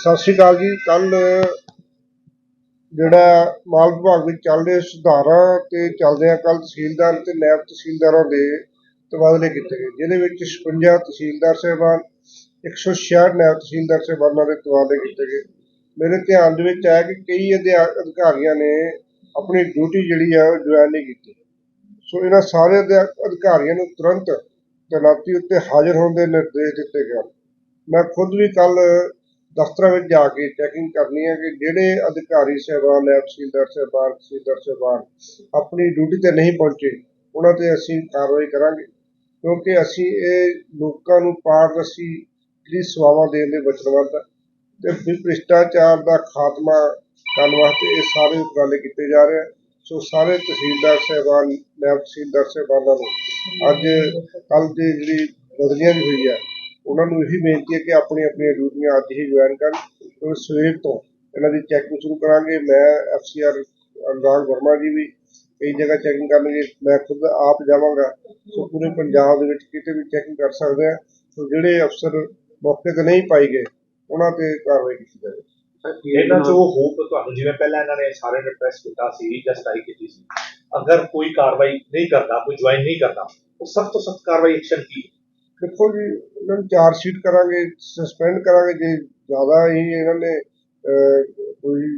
ਸਤਿ ਸ਼੍ਰੀ ਅਕਾਲ ਜੀ। ਕੱਲ ਜਿਹੜਾ ਮਾਲ ਵਿਭਾਗ ਵਿੱਚ ਚੱਲ ਰਹੇ ਸੁਧਾਰਾਂ ਤੇ ਚੱਲਦਿਆਂ ਆ ਕੱਲ ਤਹਿਸੀਲਦਾਰ ਤੇ ਨਾਇਬ ਤਹਿਸੀਲਦਾਰਾਂ ਦੇ ਤਬਾਦਲੇ ਕੀਤੇ ਗਏ, ਜਿਹਦੇ ਵਿੱਚ 56 ਤਹਿਸੀਲਦਾਰ ਸਾਹਿਬਾਨ 166 ਨਾਇਬ ਤਹਿਸੀਲਦਾਰ ਸਾਹਿਬਾਨਾਂ ਦੇ ਤਬਾਦਲੇ ਕੀਤੇ ਗਏ। ਮੇਰੇ ਧਿਆਨ ਦੇ ਵਿੱਚ ਆਇਆ ਕਿ ਕਈ ਅਧਿਆ- ਅਧਿਕਾਰੀਆਂ ਨੇ ਆਪਣੀ ਡਿਊਟੀ ਜਿਹੜੀ ਆ ਉਹ ਜੁਆਇਨ ਨਹੀਂ ਕੀਤੀ। ਸੋ ਇਹਨਾਂ ਸਾਰੇ ਅਧਿਆ- ਅਧਿਕਾਰੀਆਂ ਨੂੰ ਤੁਰੰਤ ਤੈਨਾਤੀ ਉੱਤੇ ਹਾਜ਼ਰ ਹੋਣ ਦੇ ਨਿਰਦੇਸ਼ ਦਿੱਤੇ ਗਏ ਹਨ। ਮੈਂ ਖੁਦ ਵੀ ਕੱਲ ਦਫ਼ਤਰਾਂ ਵਿੱਚ ਜਾ ਕੇ ਚੈਕਿੰਗ ਕਰਨੀ ਹੈ ਕਿ ਜਿਹੜੇ ਅਧਿਕਾਰੀ ਸਾਹਿਬਾਨ ਨਾਇਬ ਤਹਿਸੀਲਦਾਰ ਸਾਹਿਬਾਨ ਤਹਿਸੀਲਦਾਰ ਸਾਹਿਬਾਨ ਆਪਣੀ ਡਿਊਟੀ ਤੇ ਨਹੀਂ ਪਹੁੰਚੇ, ਉਹਨਾਂ ਤੇ ਅਸੀਂ ਕਾਰਵਾਈ ਕਰਾਂਗੇ ਕਿਉਂਕਿ ਅਸੀਂ ਇਹ ਲੋਕਾਂ ਨੂੰ ਪਾਰਦਰਸ਼ੀ ਜਿਹੜੀ ਸੇਵਾਵਾਂ ਦੇਣ ਦੇ ਵਚਨਬੱਧ ਹੈ ਤੇ ਵੀ ਭ੍ਰਿਸ਼ਟਾਚਾਰ ਦਾ ਖਾਤਮਾ ਕਰਨ ਵਾਸਤੇ ਇਹ ਸਾਰੇ ਉਪਰਾਲੇ ਕੀਤੇ ਜਾ ਰਹੇ ਹਨ ਸੋ ਸਾਰੇ ਤਹਿਸੀਲਦਾਰ ਸਾਹਿਬਾਨ ਨਾਇਬ ਤਹਿਸੀਲਦਾਰ ਸਾਹਿਬਾਨਾਂ ਨੂੰ ਅੱਜ ਕੱਲ ਦੀ ਜਿਹੜੀ ਬਦਲੀਆਂ ਦੀ ਹੋਈ ਹੈ ਉਹਨਾਂ ਨੂੰ ਇਹੀ ਬੇਨਤੀ ਹੈ ਕਿ ਆਪਣੀ ਆਪਣੀਆਂ ਡਿਊਟੀਆਂ ਅੱਜ ਹੀ ਜੁਆਇਨ ਕਰਨ। ਕਿਉਂਕਿ ਸਵੇਰ ਤੋਂ ਇਹਨਾਂ ਦੀ ਚੈਕਿੰਗ ਸ਼ੁਰੂ ਕਰਾਂਗੇ। ਮੈਂ ਐਫਸੀਆਰ ਅਨੁਰਾਗ ਵਰਮਾ ਜੀ ਵੀ ਕਈ ਜਗ੍ਹਾ ਚੈਕਿੰਗ ਕਰਨਗੇ। ਮੈਂ ਖੁਦ ਆਪ ਜਾਵਾਂਗਾ। ਸੋ ਪੂਰੇ ਪੰਜਾਬ ਦੇ ਵਿੱਚ ਕਿਤੇ ਵੀ ਚੈਕਿੰਗ ਕਰ ਸਕਦੇ ਆ ਸੋ ਜਿਹੜੇ ਅਫਸਰ ਮੌਕੇ ਤੇ ਨਹੀਂ ਪਾਈ ਗਏ, ਉਹਨਾਂ ਤੇ ਕਾਰਵਾਈ ਕੀਤੀ ਜਾਵੇ ਇਹਨਾਂ ਚ ਹੋਪ ਤੁਹਾਨੂੰ, ਜਿਵੇਂ ਪਹਿਲਾਂ ਇਹਨਾਂ ਨੇ ਸਾਰੇ ਨੇ ਪ੍ਰੈਸ ਕੀਤਾ ਸੀ ਜਸਟਾਈ ਕੀਤੀ ਸੀ, ਅਗਰ ਕੋਈ ਕਾਰਵਾਈ ਨਹੀਂ ਕਰਦਾ, ਕੋਈ ਜੁਆਇਨ ਨਹੀਂ ਕਰਦਾ, ਉਹ ਸਖਤ ਤੋਂ ਸਖਤ ਕਾਰਵਾਈ ਐਕਸ਼ਨ ਕੀ ਦੇਖੋ ਜੀ, ਇਹਨਾਂ ਨੂੰ ਚਾਰਜ ਸ਼ੀਟ ਕਰਾਂਗੇ ਸਸਪੈਂਡ ਕਰਾਂਗੇ, ਜੇ ਜ਼ਿਆਦਾ ਹੀ ਇਹਨਾਂ ਨੇ ਕੋਈ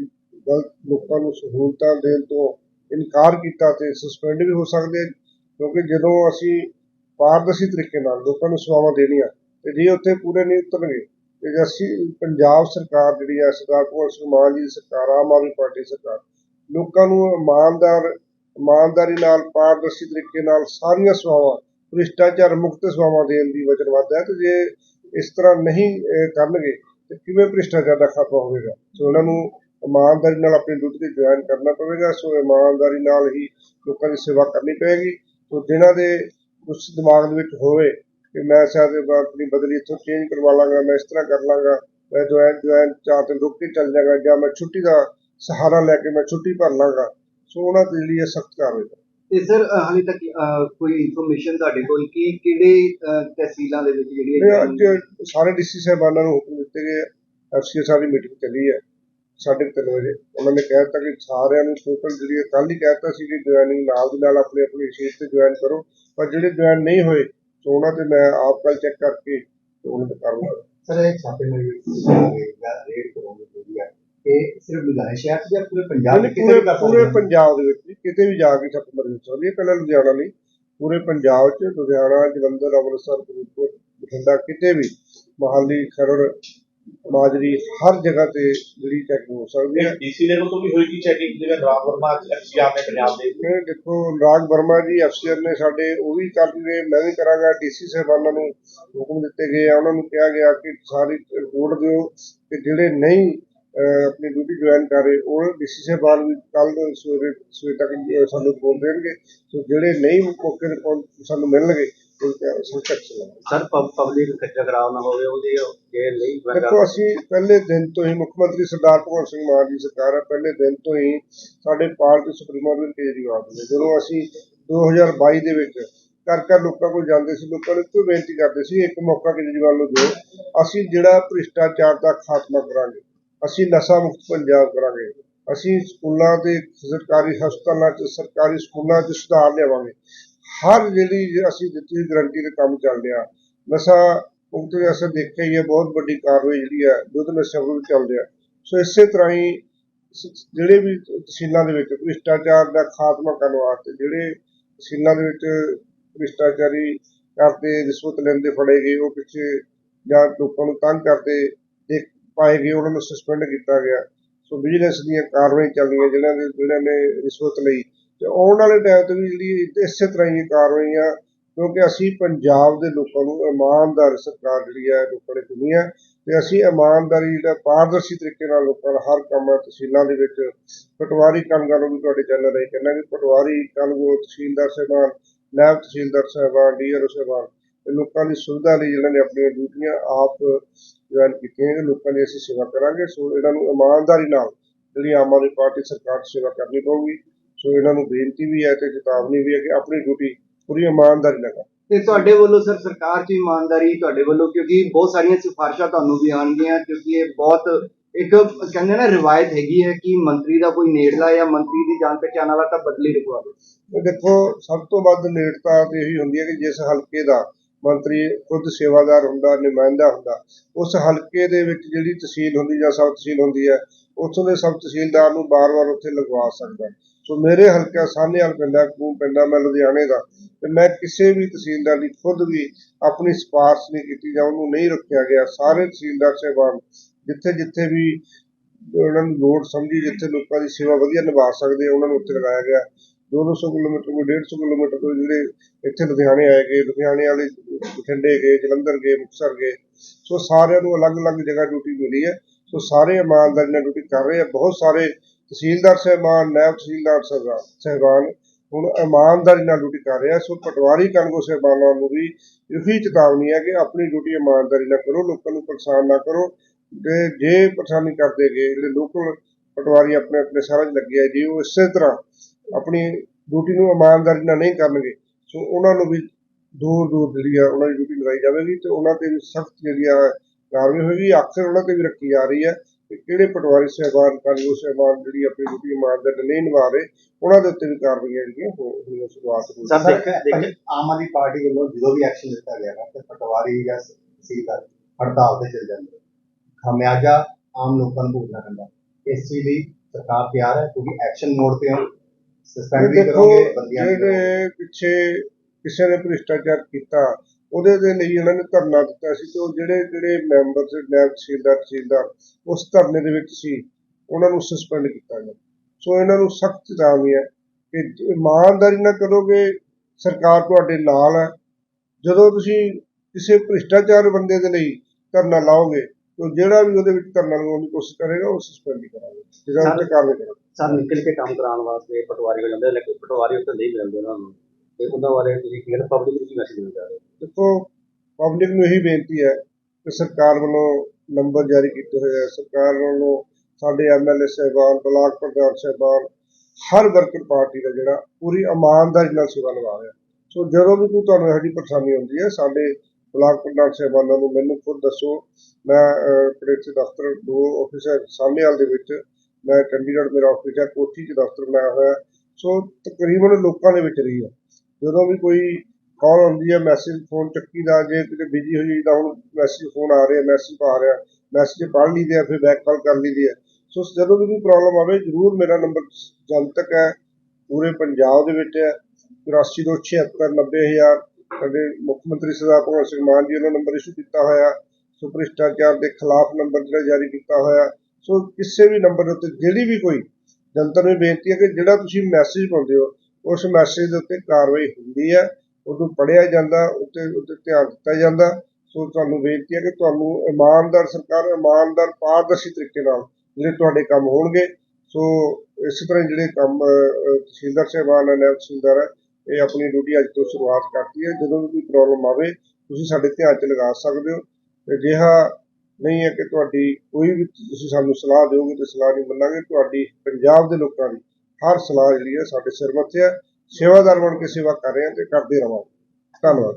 ਗਲਤ ਲੋਕਾਂ ਨੂੰ ਸਹੂਲਤਾਂ ਦੇਣ ਤੋਂ ਇਨਕਾਰ ਕੀਤਾ ਤੇ ਸਸਪੈਂਡ ਵੀ ਹੋ ਸਕਦੇ ਕਿਉਂਕਿ ਜਦੋਂ ਅਸੀਂ ਪਾਰਦਰਸ਼ੀ ਤਰੀਕੇ ਨਾਲ ਲੋਕਾਂ ਨੂੰ ਸੇਵਾਵਾਂ ਦੇਣੀਆਂ, ਤੇ ਜੇ ਉੱਥੇ ਪੂਰੇ ਨਹੀਂ ਉਤਰਨਗੇ, ਤੇ ਅਸੀਂ ਪੰਜਾਬ ਸਰਕਾਰ ਜਿਹੜੀ ਆ, ਸਰਦਾਰ ਭਗਵੰਤ ਸਿੰਘ ਮਾਨ ਜੀ ਦੀ ਸਰਕਾਰ, ਆਮ ਆਦਮੀ ਪਾਰਟੀ ਸਰਕਾਰ, ਲੋਕਾਂ ਨੂੰ ਇਮਾਨਦਾਰ, ਇਮਾਨਦਾਰੀ ਨਾਲ, ਪਾਰਦਰਸ਼ੀ ਤਰੀਕੇ ਨਾਲ ਸਾਰੀਆਂ ਸੇਵਾਵਾਂ ਭ੍ਰਿਸ਼ਟਾਚਾਰ ਮੁਕਤ ਸੇਵਾਵਾਂ ਦੇਣ ਦੀ ਵਚਨਬੱਧ ਹੈ, ਤੇ ਜੇ ਇਸ ਤਰ੍ਹਾਂ ਨਹੀਂ ਕਰਨਗੇ, ਤੇ ਕਿਵੇਂ ਭ੍ਰਿਸ਼ਟਾਚਾਰ ਦਾ ਖਾਤਮਾ ਹੋਵੇਗਾ? ਸੋ ਉਹਨਾਂ ਨੂੰ ਇਮਾਨਦਾਰੀ ਨਾਲ ਆਪਣੀ ਡਿਊਟੀ ਤੇ ਜੁਆਇਨ ਕਰਨਾ ਪਵੇਗਾ, ਸੋ ਇਮਾਨਦਾਰੀ ਨਾਲ ਹੀ ਲੋਕਾਂ ਦੀ ਸੇਵਾ ਕਰਨੀ ਪਵੇਗੀ। ਸੋ ਜਿਨ੍ਹਾਂ ਦੇ ਉਸ ਦਿਮਾਗ ਦੇ ਵਿੱਚ ਹੋਵੇ ਕਿ ਮੈਂ ਸ਼ਾਇਦ ਆਪਣੀ ਬਦਲੀ ਇੱਥੋਂ ਚੇਂਜ ਕਰਵਾ ਲਾਂਗਾ, ਮੈਂ ਇਸ ਤਰ੍ਹਾਂ ਕਰ ਲਾਂਗਾ, ਮੈਂ ਜੁਆਇਨ ਜੁਆਇਨ ਚਾਰ ਦਿਨ ਰੁਕ ਕੇ ਚੱਲ ਜਾਗਾ ਜਾਂ ਮੈਂ ਛੁੱਟੀ ਦਾ ਸਹਾਰਾ ਲੈ ਕੇ ਮੈਂ ਛੁੱਟੀ ਭਰ ਲਾਂਗਾ, ਸੋ ਉਹਨਾਂ ਦੇ ਜਿਹੜੀ ਇਹ ਸਖਤ ਕਾਰਵਾਈ ਤੇ ਸਰ ਹਾਲੇ ਤੱਕ ਕੋਈ ਇਨਫੋਰਮੇਸ਼ਨ ਤੁਹਾਡੇ ਕੋਲ ਕਿ ਕਿਹੜੇ ਤਹਿਸੀਲਾਂ ਦੇ ਵਿੱਚ ਜਿਹੜੀ ਇਹ ਹੈ ਅੱਜ ਸਾਰੇ ਡੀਸੀ ਸਾਹਿਬਾਨਾਂ ਨੂੰ ਹੁਕਮ ਦਿੱਤੇ ਗਏ ਐਫਸੀਏ ਸਾਡੀ ਮੀਟਿੰਗ ਚੱਲੀ ਹੈ ਸਾਢੇ ਕੁ ਤਿੰਨ ਵਜੇ। ਉਹਨਾਂ ਨੇ ਕਹਿ ਦਿੱਤਾ ਕਿ ਸਾਰਿਆਂ ਨੂੰ ਟੋਟਲ ਜਿਹੜੀ ਕੱਲ ਹੀ ਕਹਿ ਦਿੱਤਾ ਸੀ ਕਿ ਜੁਆਇਨਿੰਗ ਨਾਲ ਦੀ ਨਾਲ ਆਪਣੀ ਆਪਣੀ ਸੀਟ ਤੇ ਜੁਆਇਨ ਕਰੋ। ਪਰ ਜਿਹੜੇ ਜੁਆਇਨ ਨਹੀਂ ਹੋਏ ਸੋ ਉਹਨਾਂ ਤੇ ਮੈਂ ਆਪ ਕੱਲ ਚੈੱਕ ਕਰਕੇ ਉਹਨਾਂ ਤੇ ਕਰੂੰਗਾ ਸਰ ਇਹ ਛਾਪੇਮਾਰੀ ਜਾਂ ਰੇਡ ਕਰੋਗੇ ਜੋ ਵੀ ਹੈ ਇਹ ਸਿਰਫ ਲੁਧਿਆਣਾ ਸ਼ਹਿਰ 'ਚ ਜਾਂ ਪੂਰੇ ਪੰਜਾਬ ਦੇ ਕਿਤੇ ਪੂਰੇ ਵੀ ਕਰ ਪੂਰੇ ਸਕਦੇ ਹਾਂ? ਪੰਜਾਬ ਦੇ ਵਿੱਚ ਕਿਤੇ ਵੀ ਜਾ ਕੇ ਛੱਪ ਮਰਜ਼ੀ ਚੱਲਦੀ ਹੈ ਪਹਿਲਾਂ ਲੁਧਿਆਣਾ ਨਹੀਂ ਪੂਰੇ ਪੰਜਾਬ 'ਚ ਲੁਧਿਆਣਾ ਜਲੰਧਰ ਅੰਮ੍ਰਿਤਸਰ ਫਿਰੋਜ਼ਪੁਰ ਬਠਿੰਡਾ ਕਿਤੇ ਵੀ ਮਹਾਲੀ ਖਰੜ ਮਾਜਰੀ ਹਰ ਜਗ੍ਹਾ ਤੇ ਜਿਹੜੀ ਚੈਕਿੰਗ ਹੋ ਸਕਦੀ ਹੈ। ਡੀਸੀ ਲੈਵਲ ਤੋਂ ਵੀ ਹੋਏਗੀ ਚੈਕਿੰਗ ਜਿਵੇਂ ਰਾਮ ਵਰਮਾ ਐਫਸੀਆਰ ਨੇ ਪੰਜਾਬ ਦੇ। ਇਹ ਦੇਖੋ ਰਾਗ ਵਰਮਾ ਜੀ ਅਫਸਰ ਨੇ ਸਾਡੇ ਉਹ ਵੀ ਕਰਨਗੇ ਮੈਂ ਵੀ ਕਰਾਂਗਾ ਡੀਸੀ ਸਾਹਿਬਾਨਾਂ ਨੂੰ ਹੁਕਮ ਦਿੱਤੇ ਗਏ ਆ ਉਹਨਾਂ ਨੂੰ ਕਿਹਾ ਗਿਆ ਕਿ ਸਾਰੀ ਰਿਪੋਰਟ ਦਿਓ ਕਿ ਜਿਹੜੇ ਨਹੀਂ ਆਪਣੀ ਡਿਊਟੀ ਜੁਆਇਨ ਕਰ ਰਹੇ ਉਹ ਡੀਸੀ ਸਾਹਿਬਾਨ ਵੀ ਕੱਲ ਸਵੇਰੇ ਸਵੇਰ ਤੱਕ ਸਾਨੂੰ ਰਿਪੋਰਟ ਦੇਣਗੇ। ਸੋ ਜਿਹੜੇ ਨਹੀਂ ਮੌਕੇ ਤੇ ਸਾਨੂੰ ਮਿਲਣਗੇ ਉਹ ਸੰਸਟਰਕਸ਼ਨ ਲਾਂਗੇ ਸਰ ਪਬਲਿਕ ਖੱਜਾ ਨਾ ਹੋਵੇ ਉਹਦੀ ਜੇ ਨਹੀਂ ਦੇਖੋ ਅਸੀਂ ਪਹਿਲੇ ਦਿਨ ਤੋਂ ਹੀ ਮੁੱਖ ਮੰਤਰੀ ਸਰਦਾਰ ਭਗਵੰਤ ਸਿੰਘ ਮਾਨ ਜੀ ਸਰਕਾਰ ਹੈ ਪਹਿਲੇ ਦਿਨ ਤੋਂ ਹੀ ਸਾਡੇ ਪਾਰਟੀ ਸੁਪਰੀਮੋ ਅਰਵਿੰਦ ਕੇਜਰੀਵਾਲ ਨੇ। ਜਦੋਂ ਅਸੀਂ 2022 ਦੇ ਵਿੱਚ ਘਰ ਘਰ ਲੋਕਾਂ ਕੋਲ ਜਾਂਦੇ ਸੀ ਲੋਕਾਂ ਨੂੰ ਇੱਕੋ ਬੇਨਤੀ ਕਰਦੇ ਸੀ ਇੱਕ ਮੌਕਾ ਕੇਜਰੀਵਾਲ ਨੂੰ ਦਿਓ ਅਸੀਂ ਜਿਹੜਾ ਭ੍ਰਿਸ਼ਟਾਚਾਰ ਦਾ ਖਾਤਮਾ ਕਰਾਂਗੇ। ਅਸੀਂ ਨਸ਼ਾ ਮੁਕਤ ਪੰਜਾਬ ਕਰਾਂਗੇ। ਅਸੀਂ ਸਕੂਲਾਂ ਤੇ ਸਰਕਾਰੀ ਹਸਪਤਾਲਾਂ 'ਚ, ਸਰਕਾਰੀ ਸਕੂਲਾਂ 'ਚ ਸੁਧਾਰ ਲਿਆਵਾਂਗੇ। ਹਰ ਜਿਹੜੀ ਅਸੀਂ ਦਿੱਤੀ ਹੋਈ ਗਰੰਟੀ ਦੇ ਕੰਮ ਚੱਲ ਰਿਹਾ। ਨਸ਼ਾ ਮੁਕਤ ਦੇ ਅਸਰ ਦੇਖਿਆ ਹੀ ਹੈ, ਬਹੁਤ ਵੱਡੀ ਕਾਰਵਾਈ ਜਿਹੜੀ ਹੈ, ਦੁੱਧ ਨਸ਼ਾ ਵਿਰੁੱਧ ਚੱਲ ਰਿਹਾ। ਸੋ ਇਸੇ ਤਰ੍ਹਾਂ ਹੀ ਜਿਹੜੇ ਵੀ ਤਹਿਸੀਲਾਂ ਦੇ ਵਿੱਚ ਭ੍ਰਿਸ਼ਟਾਚਾਰ ਦਾ ਖਾਤਮਾ ਕਰਨ ਵਾਸਤੇ ਜਿਹੜੇ ਤਹਿਸੀਲਾਂ ਦੇ ਵਿੱਚ ਭ੍ਰਿਸ਼ਟਾਚਾਰੀ ਕਰਦੇ, ਰਿਸ਼ਵਤ ਲੈਂਦੇ, ਫੜੇ ਗਏ, ਉਹ ਪਿੱਛੇ ਜਾਂ ਲੋਕਾਂ ਨੂੰ ਤੰਗ ਕਰਦੇ ਪਾਏ ਗਏ ਉਹਨਾਂ ਨੂੰ ਸਸਪੈਂਡ ਕੀਤਾ ਗਿਆ। ਸੋ ਵਿਜੀਲੈਂਸ ਦੀਆਂ ਕਾਰਵਾਈ ਚੱਲਦੀਆਂ ਜਿਹੜਿਆਂ ਦੇ ਜਿਹੜਿਆਂ ਨੇ ਰਿਸ਼ਵਤ ਲਈ। ਤੇ ਆਉਣ ਵਾਲੇ ਟਾਈਮ ਤੇ ਵੀ ਜਿਹੜੀ ਇਸੇ ਤਰ੍ਹਾਂ ਹੀ ਕਾਰਵਾਈਆਂ, ਕਿਉਂਕਿ ਅਸੀਂ ਪੰਜਾਬ ਦੇ ਲੋਕਾਂ ਨੂੰ ਇਮਾਨਦਾਰ ਸਰਕਾਰ ਜਿਹੜੀ ਹੈ, ਲੋਕਾਂ ਨੇ ਚੁਣੀ ਹੈ। ਤੇ ਅਸੀਂ ਇਮਾਨਦਾਰੀ ਜਿਹੜਾ ਪਾਰਦਰਸ਼ੀ ਤਰੀਕੇ ਨਾਲ ਲੋਕਾਂ ਦਾ ਹਰ ਕੰਮ ਤਹਿਸੀਲਾਂ ਦੇ ਵਿੱਚ, ਪਟਵਾਰੀ ਕਾਨੂੰਨਾਂ ਨੂੰ ਵੀ ਤੁਹਾਡੇ ਚੈਨਲ ਰਾਹੀਂ ਕਹਿੰਦਾ ਕਿ ਪਟਵਾਰੀ ਕਾਨੂੰਗੋ ਤਹਿਸੀਲਦਾਰ ਸਾਹਿਬਾਨ, ਨਾਇਬ ਤਹਿਸੀਲਦਾਰ ਸਾਹਿਬਾਨ, ਡੀਆਰਓ ਸਾਹਿਬਾਨ ਲੋਕਾਂ ਦੀ ਸੁਵਿਧਾ ਲਈ ਜਿਹਨਾਂ ਨੇ ਆਪਣੀਆਂ ਡਿਊਟੀਆਂ ਆਪ ਜੁਆਇਨ ਕੀਤੀਆਂ ਨੇ ਲੋਕਾਂ ਦੀ ਅਸੀਂ ਸੇਵਾ ਕਰਾਂਗੇ। ਸੋ ਇਹਨਾਂ ਨੂੰ ਇਮਾਨਦਾਰੀ ਨਾਲ ਜਿਹੜੀ ਆਮ ਆਦਮੀ ਪਾਰਟੀ ਸਰਕਾਰ ਦੀ ਸੇਵਾ ਕਰਨੀ ਪਊਗੀ। ਸੋ ਇਹਨਾਂ ਨੂੰ ਬੇਨਤੀ ਵੀ ਹੈ ਤੇ ਚੇਤਾਵਨੀ ਵੀ ਹੈ ਕਿ ਆਪਣੀ ਡਿਊਟੀ ਪੂਰੀ ਇਮਾਨਦਾਰੀ ਨਾਲ ਕਰੋ। ਤੇ ਤੁਹਾਡੇ ਵੱਲੋਂ ਸਰ ਸਰਕਾਰ 'ਚ ਇਮਾਨਦਾਰੀ ਤੁਹਾਡੇ ਵੱਲੋਂ ਕਿਉਂਕਿ ਬਹੁਤ ਸਾਰੀਆਂ ਸਿਫਾਰਿਸ਼ਾਂ ਤੁਹਾਨੂੰ ਵੀ ਆਉਣਗੀਆਂ ਕਿਉਂਕਿ ਇਹ ਬਹੁਤ ਇੱਕ ਕਹਿੰਦੇ ਨਾ ਰਿਵਾਇਤ ਹੈਗੀ ਹੈ ਕਿ ਮੰਤਰੀ ਦਾ ਕੋਈ ਨੇੜਲਾ ਜਾਂ ਮੰਤਰੀ ਦੀ ਜਾਣ ਪਛਾਣ ਵਾਲਾ ਤਾਂ ਬਦਲੀ ਰਖਵਾਵੇ ਤੇ ਦੇਖੋ ਸਭ ਤੋਂ ਵੱਧ ਨੇੜਤਾ ਤੇ ਇਹੀ ਹੁੰਦੀ ਹੈ ਕਿ ਜਿਸ ਹਲਕੇ ਦਾ ਮੰਤਰੀ ਖੁਦ ਸੇਵਾਦਾਰ ਹੁੰਦਾ, ਨੁਮਾਇੰਦਾ ਹੁੰਦਾ, ਉਸ ਹਲਕੇ ਦੇ ਵਿੱਚ ਜਿਹੜੀ ਤਹਿਸੀਲ ਹੁੰਦੀ ਜਾਂ ਸਬ ਤਹਿਸੀਲ ਹੁੰਦੀ ਹੈ, ਉੱਥੋਂ ਦੇ ਸਬ ਤਹਿਸੀਲਦਾਰ ਨੂੰ ਬਾਰ-ਬਾਰ ਉੱਥੇ ਲਗਵਾ ਸਕਦਾ ਸੋ ਮੇਰੇ ਹਲਕਾ ਸਾਹਨੇਵਾਲ ਪਿੰਡਾ ਕੂ ਪਿੰਡਾ ਮੈਂ ਲੁਧਿਆਣੇ ਦਾ, ਤੇ ਮੈਂ ਕਿਸੇ ਵੀ ਤਹਿਸੀਲਦਾਰ ਦੀ ਖੁਦ ਵੀ ਆਪਣੀ ਸਿਫਾਰਸ਼ ਨਹੀਂ ਕੀਤੀ ਜਾਂ ਉਹਨੂੰ ਨਹੀਂ ਰੱਖਿਆ ਗਿਆ। ਸਾਰੇ ਤਹਿਸੀਲਦਾਰ ਸਾਹਿਬਾਨ ਜਿੱਥੇ ਜਿੱਥੇ ਵੀ ਉਹਨਾਂ ਨੂੰ ਲੋੜ ਸਮਝੀ, ਜਿੱਥੇ ਲੋਕਾਂ ਦੀ ਸੇਵਾ ਵਧੀਆ ਨਿਭਾ ਸਕਦੇ ਉਹਨਾਂ ਨੂੰ ਉੱਥੇ ਲਗਾਇਆ ਗਿਆ। 200 ਕਿਲੋਮੀਟਰ ਕੋਈ 150 ਕਿਲੋਮੀਟਰ ਤੋਂ ਜਿਹੜੇ ਇੱਥੇ ਲੁਧਿਆਣੇ ਆਏ ਗਏ, ਲੁਧਿਆਣੇ ਵਾਲੇ ਬਠਿੰਡੇ ਗਏ, ਜਲੰਧਰ ਗਏ, ਮੁਕਤਸਰ ਗਏ। ਸੋ ਸਾਰਿਆਂ ਨੂੰ ਅਲੱਗ-ਅਲੱਗ ਜਗ੍ਹਾ ਡਿਊਟੀ ਮਿਲੀ ਹੈ। ਸੋ ਸਾਰੇ ਇਮਾਨਦਾਰੀ ਨਾਲ ਡਿਊਟੀ ਕਰ ਰਹੇ ਆ। ਬਹੁਤ ਸਾਰੇ ਤਹਿਸੀਲਦਾਰ ਸਾਹਿਬਾਨ ਨਾਇਬ ਤਹਿਸੀਲਦਾਰ ਸਾਹਿਬਾਨ ਸਾਹਿਬਾਨ ਹੁਣ ਇਮਾਨਦਾਰੀ ਨਾਲ ਡਿਊਟੀ ਕਰ ਰਹੇ ਆ। ਸੋ ਪਟਵਾਰੀ ਕਾਨੂੰਗੋ ਸਾਹਿਬਾਨਾਂ ਨੂੰ ਵੀ ਇਹੀ ਚੇਤਾਵਨੀ ਹੈ ਕਿ ਆਪਣੀ ਡਿਊਟੀ ਇਮਾਨਦਾਰੀ ਨਾਲ ਕਰੋ, ਲੋਕਾਂ ਨੂੰ ਪਰੇਸ਼ਾਨ ਨਾ ਕਰੋ ਤੇ ਜੇ ਪਰੇਸ਼ਾਨੀ ਕਰਦੇ ਗਏ, ਜਿਹੜੇ ਲੋਕਲ ਪਟਵਾਰੀ ਆਪਣੇ ਆਪਣੇ ਸ਼ਹਿਰਾਂ 'ਚ ਲੱਗੇ ਆ, ਜੀ ਉਹ ਇਸੇ ਤਰ੍ਹਾਂ ਆਪਣੀ ਡਿਊਟੀ ਨੂੰ ਇਮਾਨਦਾਰੀ ਨਾਲ ਨਹੀਂ ਕਰਨਗੇ। ਸੋ ਉਹਨਾਂ ਨੂੰ ਵੀ ਦੂਰ ਦੂਰ ਜਿਹੜੀ ਆ ਉਹਨਾਂ ਦੀ ਡਿਊਟੀ ਲਗਾਈ ਜਾਵੇਗੀ ਤੇ ਉਹਨਾਂ ਤੇ ਵੀ ਸਖਤ ਜਿਹੜੀ ਆ ਕਾਰਵਾਈ ਹੋਏਗੀ। ਅਕਸਰ ਉਹਨਾਂ ਤੇ ਵੀ ਰੱਖੀ ਜਾ ਰਹੀ ਹੈ ਕਿ ਕਿਹੜੇ ਪਟਵਾਰੀ ਸਾਹਿਬਾਨ ਕਾਨੂੰਗੋ ਸਾਹਿਬਾਨ ਜਿਹੜੀ ਆਪਣੀ ਡਿਊਟੀ ਇਮਾਨਦਾਰੀ ਨਹੀਂ ਨਿਭਾ ਰਹੇ ਉਹਨਾਂ ਦੇ ਉੱਤੇ ਵੀ ਕਾਰਵਾਈਆਂ ਜਿਹੜੀਆਂ ਹੋ ਹੋਣੀਆਂ ਸ਼ੁਰੂਆਤ ਹੋ ਸਰ, ਸਰ ਦੇਖ- ਦੇਖ- ਆਮ ਆਦਮੀ ਪਾਰਟੀ ਵੱਲੋਂ ਜਦੋਂ ਵੀ ਐਕਸ਼ਨ ਲਿੱਤਾ ਗਿਆ ਨਾ ਤੇ ਪਟਵਾਰੀ ਜਾਂ ਤਹਿਸੀਲਦਾਰ ਹੜਤਾਲ ਤੇ ਚੱਲ ਜਾਂਦੇ। ਖਮਿਆਜਾ ਆਮ ਲੋਕਾਂ ਨੂੰ ਭੁਗਤਣਾ ਪੈਂਦਾ। ਇਸ ਲਈ ਸਰਕਾਰ ਤਿਆਰ ਹੈ ਕਿਉਂਕਿ ਐਕਸ਼ਨ ਮੋਡ ਤੇ ਹੁਣ ਸਸਪੈਂਡ ਵੀ ਦੇਖੋ ਕਰੋਗੇ ਬੰਦੀਆਂ ਵੀ ਕਰੋਗੇ। ਜਿਹੜੇ ਪਿੱਛੇ ਕਿਸੇ ਨੇ ਭ੍ਰਿਸ਼ਟਾਚਾਰ ਕੀਤਾ ਉਹਦੇ ਦੇ ਲਈ ਉਹਨਾਂ ਨੇ ਧਰਨਾ ਦਿੱਤਾ ਸੀ ਤੇ ਉਹ ਜਿਹੜੇ ਜਿਹੜੇ ਮੈਂਬਰ ਸੀ ਨਾਇਬ ਤਹਿਸੀਲਦਾਰ ਤਹਿਸੀਲਦਾਰ ਉਸ ਧਰਨੇ ਦੇ ਵਿੱਚ ਸੀ ਉਹਨਾਂ ਨੂੰ ਸਸਪੈਂਡ ਕੀਤਾ ਗਿਆ। ਸੋ ਇਹਨਾਂ ਨੂੰ ਸਖਤ ਚੇਤਾਵਨੀ ਹੈ ਕਿ ਜੇ ਇਮਾਨਦਾਰੀ ਨਾਲ ਕਰੋਗੇ ਸਰਕਾਰ ਤੁਹਾਡੇ ਨਾਲ ਹੈ। ਜਦੋਂ ਤੁਸੀਂ ਕਿਸੇ ਭ੍ਰਿਸ਼ਟਾਚਾਰ ਬੰਦੇ ਦੇ ਲਈ ਧਰਨਾ ਲਾਓਗੇ ਤਾਂ ਜਿਹੜਾ ਵੀ ਉਹਦੇ ਵਿੱਚ ਧਰਨਾ ਲਗਾਉਣ ਦੀ ਕੋਸ਼ਿਸ਼ ਕਰੇਗਾ ਉਹ ਸਸਪੈਂਡ ਕਰਾਂਗੇ। ਜਿਹੜਾ ਉੱਤੇ ਕਾਰਵਾਈ ਕਰਾਂਗੇ। ਸਰ ਨਿਕਲ ਕੇ ਕੰਮ ਕਰਾਉਣ ਵਾਸਤੇ ਪਟਵਾਰੀ ਹੋ ਜਾਂਦੇ ਨੇ, ਲੇਕਿਨ ਪਟਵਾਰੀ ਉੱਥੇ ਨਹੀਂ ਮਿਲਦੇ ਉਹਨਾਂ ਨੂੰ। ਤੇ ਉਹਨਾਂ ਬਾਰੇ ਤੁਸੀਂ ਕਿਹੜਾ ਪਬਲਿਕ ਨੂੰ ਕੀ ਮੈਸੇਜ ਦੇਣਾ ਚਾਹ ਰਹੇ ਹੋ? ਦੇਖੋ ਪਬਲਿਕ ਨੂੰ ਇਹੀ ਬੇਨਤੀ ਹੈ ਕਿ ਸਰਕਾਰ ਵੱਲੋਂ ਨੰਬਰ ਜਾਰੀ ਕੀਤੇ ਹੋਏ ਆ। ਸਰਕਾਰ ਵੱਲੋਂ ਸਾਡੇ ਐਮਐਲਏ ਸਾਹਿਬਾਨ ਬਲਾਕ ਪ੍ਰਧਾਨ ਸਾਹਿਬਾਨ ਹਰ ਵਰਕਰ ਪਾਰਟੀ ਦਾ ਜਿਹੜਾ ਪੂਰੀ ਇਮਾਨਦਾਰੀ ਨਾਲ ਸੇਵਾ ਨਿਭਾ ਰਿਹਾ। ਸੋ ਜਦੋਂ ਵੀ ਕੋਈ ਤੁਹਾਨੂੰ ਇਹੋ ਜਿਹੀ ਪਰੇਸ਼ਾਨੀ ਹੁੰਦੀ ਹੈ ਸਾਡੇ ਬਲਾਕ ਪ੍ਰਧਾਨ ਸਾਹਿਬਾਨਾਂ ਨੂੰ ਮੈਨੂੰ ਖੁਦ ਦੱਸੋ। ਮੈਂ ਪ੍ਰੇਸ ਦਫ਼ਤਰ ਦੋ ਆਫਿਸਰ ਸਾਹਮਣੇਵਾਲ ਦੇ ਵਿੱਚ ਮੈਂ ਚੰਡੀਗੜ੍ਹ ਮੇਰਾ ਆਫਿਸ ਹੈ, ਕੋਠੀ 'ਚ ਦਫ਼ਤਰ ਬਣਾਇਆ ਹੋਇਆ ਸੋ ਤਕਰੀਬਨ ਲੋਕਾਂ ਦੇ ਵਿੱਚ ਰਹੀ ਹੈ। ਜਦੋਂ ਵੀ ਕੋਈ ਕਾਲ ਆਉਂਦੀ ਹੈ ਮੈਸੇਜ ਫੋਨ ਚੱਕੀ ਦਾ, ਜੇ ਕਿਤੇ ਬਿਜ਼ੀ ਹੋ ਜਾਈਦਾ ਹੁਣ ਮੈਸੇਜ ਫੋਨ ਆ ਰਿਹਾ ਮੈਸੇਜ ਪਾ ਰਿਹਾ ਮੈਸੇਜ ਪੜ੍ਹ ਲਈਦੇ ਆ, ਫਿਰ ਬੈਕ ਕਾਲ ਕਰ ਲਈਦੀ ਹੈ ਸੋ ਜਦੋਂ ਵੀ ਕੋਈ ਪ੍ਰੋਬਲਮ ਆਵੇ, ਜਰੂਰ ਮੇਰਾ ਨੰਬਰ ਜਨਤਕ ਹੈ, ਪੂਰੇ ਪੰਜਾਬ ਦੇ ਵਿੱਚ ਹੈ। 84 ਤੋਂ 76 90000 ਸਾਡੇ ਮੁੱਖ ਮੰਤਰੀ ਸਰਦਾਰ ਭਗਵੰਤ ਸਿੰਘ ਮਾਨ ਜੀ ਵੱਲੋਂ ਨੰਬਰ ਇਸ਼ੂ ਕੀਤਾ ਹੋਇਆ। ਸੋ ਭ੍ਰਿਸ਼ਟਾਚਾਰ ਦੇ ਖਿਲਾਫ ਨੰਬਰ ਜਿਹੜਾ ਜਾਰੀ ਕੀਤਾ ਹੋਇਆ। ਸੋ ਕਿਸੇ ਵੀ ਨੰਬਰ ਦੇ ਉੱਤੇ ਜਿਹੜੀ ਵੀ ਕੋਈ ਜਨਤਾ ਨੂੰ ਇਹ ਬੇਨਤੀ ਹੈ ਕਿ ਜਿਹੜਾ ਤੁਸੀਂ ਮੈਸੇਜ ਪਾਉਂਦੇ ਹੋ, ਉਸ ਮੈਸੇਜ ਦੇ ਉੱਤੇ ਕਾਰਵਾਈ ਹੁੰਦੀ ਹੈ, ਉਹਨੂੰ ਪੜਿਆ ਜਾਂਦਾ ਉੱਤੇ ਉੱਤੇ ਧਿਆਨ ਦਿੱਤਾ ਜਾਂਦਾ। ਸੋ ਤੁਹਾਨੂੰ ਬੇਨਤੀ ਹੈ ਕਿ ਤੁਹਾਨੂੰ ਇਮਾਨਦਾਰ ਸਰਕਾਰ, ਇਮਾਨਦਾਰ ਪਾਰਦਰਸ਼ੀ ਤਰੀਕੇ ਨਾਲ ਜਿਹੜੇ ਤੁਹਾਡੇ ਕੰਮ ਹੋਣਗੇ। ਸੋ ਇਸ ਤਰ੍ਹਾਂ ਜਿਹੜੇ ਕੰਮ ਤਹਿਸੀਲਦਾਰ ਸਾਹਿਬਾਨ ਹੈ ਤਹਿਸੀਲਦਾਰ ਇਹ ਆਪਣੀ ਡਿਊਟੀ ਅੱਜ ਤੋਂ ਸ਼ੁਰੂਆਤ ਕਰਤੀ ਹੈ। ਜਦੋਂ ਵੀ ਕੋਈ ਪ੍ਰੋਬਲਮ ਆਵੇ, ਤੁਸੀਂ ਸਾਡੇ ਧਿਆਨ 'ਚ ਲਗਾ ਸਕਦੇ ਹੋ। ਅਜਿਹਾ ਨਹੀਂ ਹੈ ਕਿ ਤੁਹਾਡੀ ਕੋਈ ਵੀ ਤੁਸੀਂ ਸਾਨੂੰ ਸਲਾਹ ਦਿਓਗੇ ਤੇ ਸਲਾਹ ਨਹੀਂ ਮੰਨਾਂਗੇ, ਤੁਹਾਡੀ ਪੰਜਾਬ ਦੇ ਲੋਕਾਂ ਦੀ ਹਰ ਸਲਾਹ ਜਿਹੜੀ ਹੈ ਸਾਡੇ ਸਿਰ ਮੱਥੇ ਹੈ। ਸੇਵਾਦਾਰ ਬਣ ਕੇ ਸੇਵਾ ਕਰ ਰਹੇ ਹਾਂ ਤੇ ਕਰਦੇ ਰਵਾਂਗੇ। ਧੰਨਵਾਦ।